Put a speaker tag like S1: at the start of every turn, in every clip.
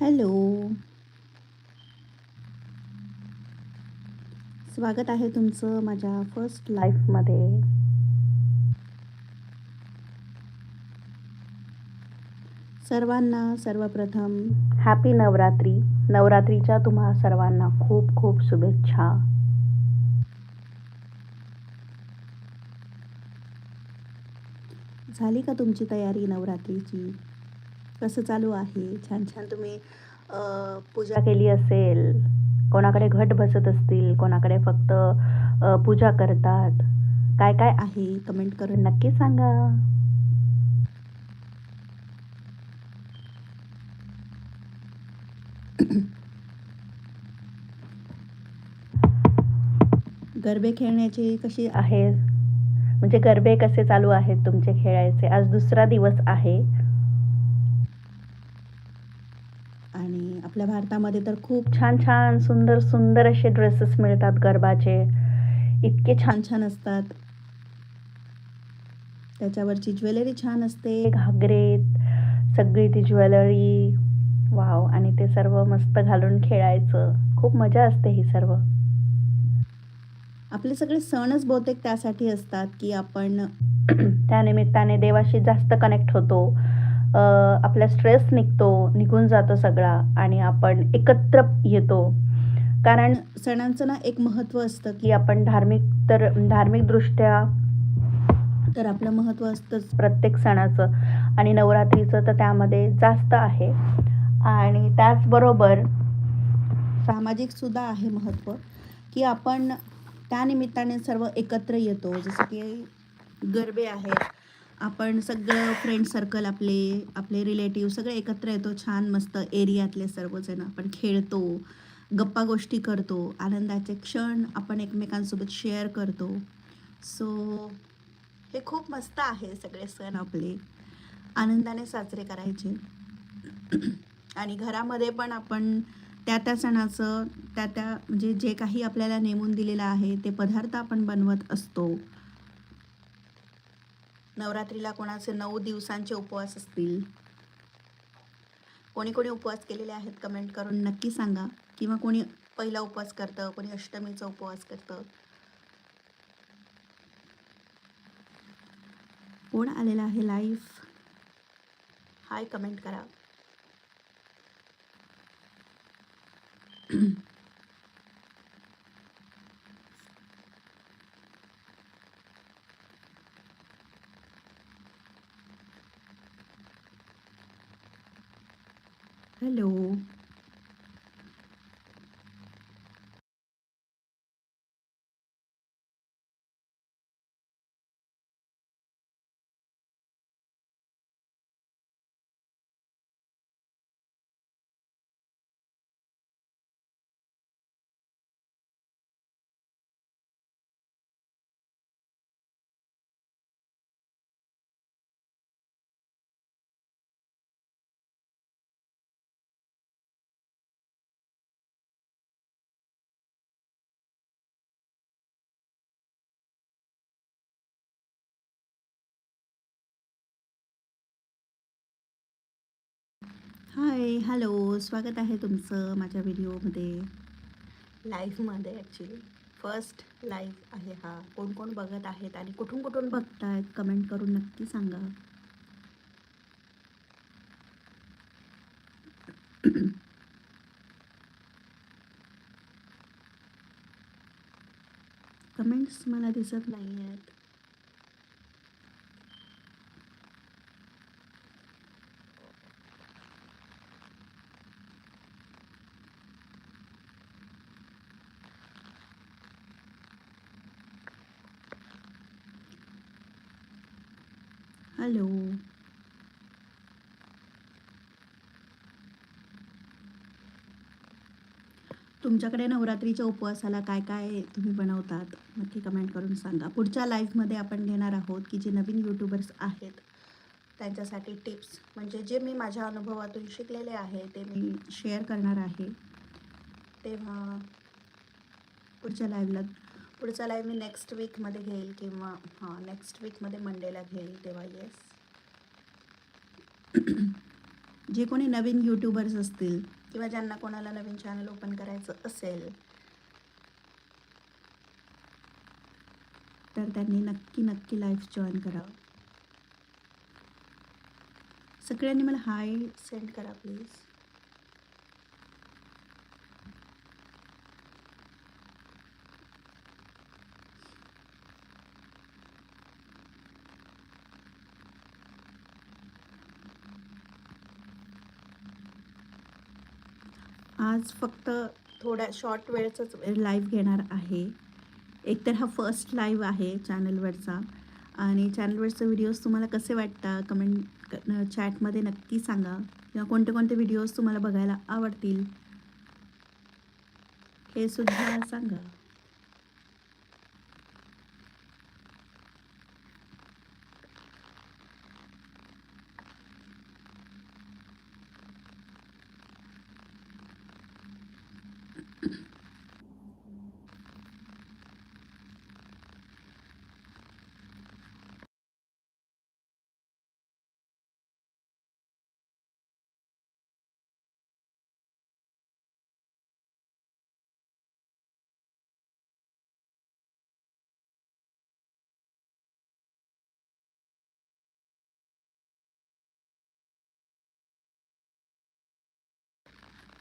S1: Hello. स्वागत आहे तुमचं माझ्या फर्स्ट लाईफमध्ये सर्वांना सर्वप्रथम हॅपी नवरात्री. नवरात्रीच्या तुम्हा सर्वांना खूप खूप शुभेच्छा. झाली का तुमची तयारी नवरात्रीची? कसं चालू आहे? छान छान तुम्ही पूजा केली असेल. कोणाकडे घट बसत असतील? कोणाकडे फक्त पूजा करतात? काय काय आहे? कमेंट करून नक्की सांगा. गरबे खेळण्याची कशी आहे? म्हणजे गरबे कसे चालू आहेत तुमचे खेळायचे? आज दुसरा दिवस आहे आणि आपल्या भारतामध्ये तर खूप छान छान सुंदर सुंदर असे ड्रेसेस मिळतात गरबाचे इतके छान छान असतात. त्याच्यावरची ज्वेलरी छान असते घागरे सगळी ती ज्वेलरी वाव आणि ते सर्व मस्त घालून खेळायचं. खूप मजा असते ही सर्व. आपले सगळे सणच बहुतेक त्यासाठी असतात की आपण त्या निमित्ताने देवाशी जास्त कनेक्ट होतो. आपला स्ट्रेस निघतो निघून जातो सगळा आणि आपण एकत्र येतो. कारण सणांचं ना एक महत्त्व असतं की आपण धार्मिक तर धार्मिकदृष्ट्या तर आपलं महत्त्व असतंच प्रत्येक सणाचं आणि नवरात्रीचं तर त्यामध्ये जास्त आहे. आणि त्याचबरोबर सामाजिकसुद्धा आहे महत्त्व की आपण त्यानिमित्ताने सर्व एकत्र येतो. जसं की गरबे आहेत आपण सगळं फ्रेंड सर्कल आपले आपले रिलेटिव्ह सगळे एकत्र येतो छान मस्त एरियातले सर्वजण आपण खेळतो गप्पा गोष्टी करतो आनंदाचे क्षण आपण एकमेकांसोबत शेअर करतो. सो हे खूप मस्त आहे सगळे सण आपले. आनंदाने साजरे करायचे. आणि घरामध्ये पण आपण त्या त्या सणाचं त्या त्या म्हणजे जे काही आपल्याला नेमून दिलेलं आहे ते पदार्थ आपण बनवत असतो. नवरात्रीला कोणाचे नऊ दिवसांचे उपवास असतील? कोणी कोणी उपवास केलेले आहेत? कमेंट करून नक्की सांगा. किंवा कोणी पहिला उपवास करतं कोणी अष्टमीचा उपवास करतं. कोण आलेला आहे लाईफ हाय कमेंट करा. हॅलो हाय हॅलो स्वागत आहे तुमचं माझ्या व्हिडिओमध्ये. लाईव्हमध्ये ॲक्च्युली फर्स्ट लाईव्ह आहे हा. कोण कोण बघत आहेत आणि कुठून कुठून बघतायत कमेंट करून नक्की सांगा. कमेंट्स मला दिसत नाही आहेत हॅलो. तुमच्याकडे नवरात्रीच्या उपवासाला काय काय तुम्ही बनवतात? नक्की कमेंट करून सांगा. पुढच्या लाईव्हमध्ये आपण घेणार आहोत की जे नवीन यूट्यूबर्स आहेत त्यांच्यासाठी टिप्स म्हणजे जे मी माझ्या अनुभवातून शिकलेले आहे ते मी शेअर करणार आहे. तेव्हा पुढच्या लाईव्हला पुढचा लाईव्ह मी नेक्स्ट वीकमध्ये घेईल किंवा हां नेक्स्ट वीकमध्ये मंडेला घेईल तेव्हा येस जे कोणी नवीन यूट्यूबर्स असतील किंवा ज्यांना कोणाला नवीन चॅनल ओपन करायचं असेल तर त्यांनी नक्की नक्की लाईव्ह जॉईन करावं सगळ्यांनी मला हाय सेंड करा प्लीज आज फक्त थोड्या शॉर्ट वेळचंच लाईव्ह घेणार आहे. एकतर हा फर्स्ट लाईव्ह आहे चॅनलवरचा आणि चॅनलवरचे व्हिडिओज तुम्हाला कसे वाटतात? कमेंट चॅटमध्ये नक्की सांगा. किंवा कोणते कोणते व्हिडिओज तुम्हाला बघायला आवडतील? हे सुद्धा सांगा.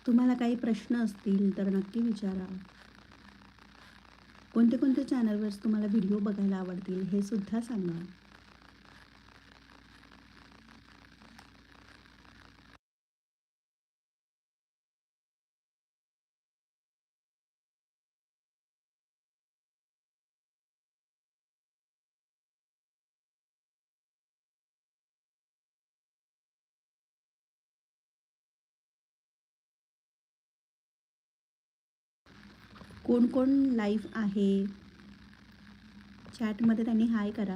S1: तुम्हाला काही प्रश्न असतील तर नक्की विचारा. कोणते कोणते चॅनलवर तुम्हाला व्हिडिओ बघायला आवडतील हे सुद्धा सांगा. कोण कोण लाईव्ह आहे चॅटमध्ये त्यांनी हाय करा.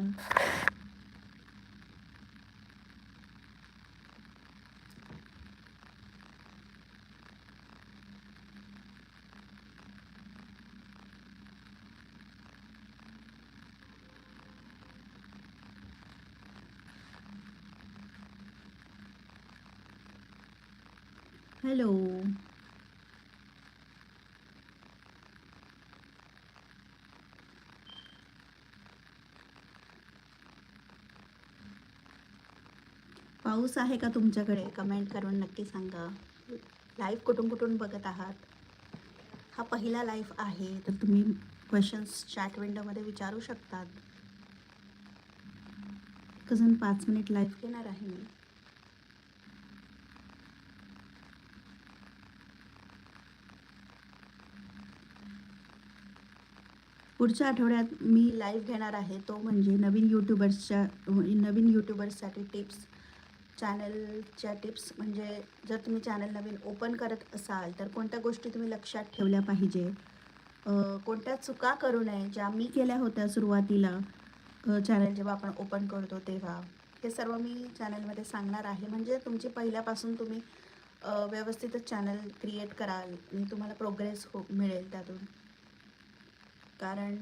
S1: हॅलो पाऊस आहे का तुमच्याकडे? कमेंट करून नक्की सांगा. लाईव्ह कुठून कुठून बघत आहात? हा पहिला लाईव्ह आहे तर तुम्ही क्वेश्चन्स चॅट विंडोमध्ये विचारू शकतात. अजून पाच मिनिट लाईव्ह घेणार आहे मी. पुढच्या आठवड्यात मी लाईव्ह घेणार आहे तो म्हणजे नवीन यूट्यूबर्सच्या नवीन यूट्यूबर्ससाठी टिप्स चॅनलच्या टिप्स म्हणजे जर तुम्ही चॅनल नवीन ओपन करत असाल तर कोणत्या गोष्टी तुम्ही लक्षात ठेवल्या पाहिजे? कोणत्या चुका करू नये ज्या मी केल्या होत्या सुरुवातीला चॅनल जेव्हा आपण ओपन करतो तेव्हा? हे सर्व मी चॅनलमध्ये सांगणार आहे. म्हणजे तुमची पहिल्यापासून तुम्ही व्यवस्थितच चॅनल क्रिएट कराल आणि तुम्हाला प्रोग्रेस हो मिळेल त्यातून. कारण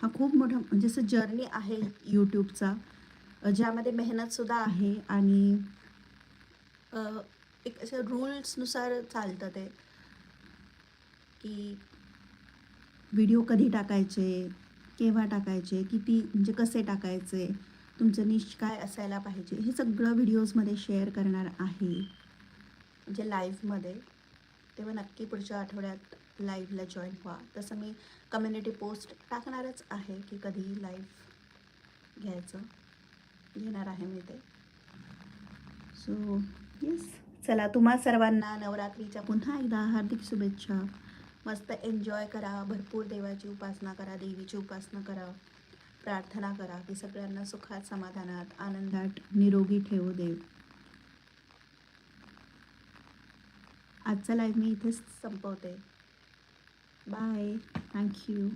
S1: हा खूप मोठा म्हणजे असं जर्नी आहे यूट्यूबचा. ज्यामध्ये मेहनतसुद्धा आहे आणि एक असं रूल्सनुसार चालतं ते. की व्हिडिओ कधी टाकायचे केव्हा टाकायचे किती म्हणजे कसे टाकायचे तुमचं निश काय असायला पाहिजे हे सगळं व्हिडिओजमध्ये शेअर करणार आहे. म्हणजे लाईव्हमध्ये तेव्हा नक्की पुढच्या आठवड्यात लाईव्हला जॉईन व्हा. तसं मी कम्युनिटी पोस्ट टाकणारच आहे की कधी लाईव्ह घ्यायचं. घेणार आहे मी ते. सो येस चला तुम्हा सर्वांना नवरात्रीच्या पुन्हा एकदा हार्दिक शुभेच्छा. मस्त एन्जॉय करा भरपूर देवाची उपासना करा देवीची उपासना करा. प्रार्थना करा की सगळ्यांना सुखात समाधानात आनंदात निरोगी ठेवू दे आजचा लाईव्ह मी इथेच संपवते. Bye thank you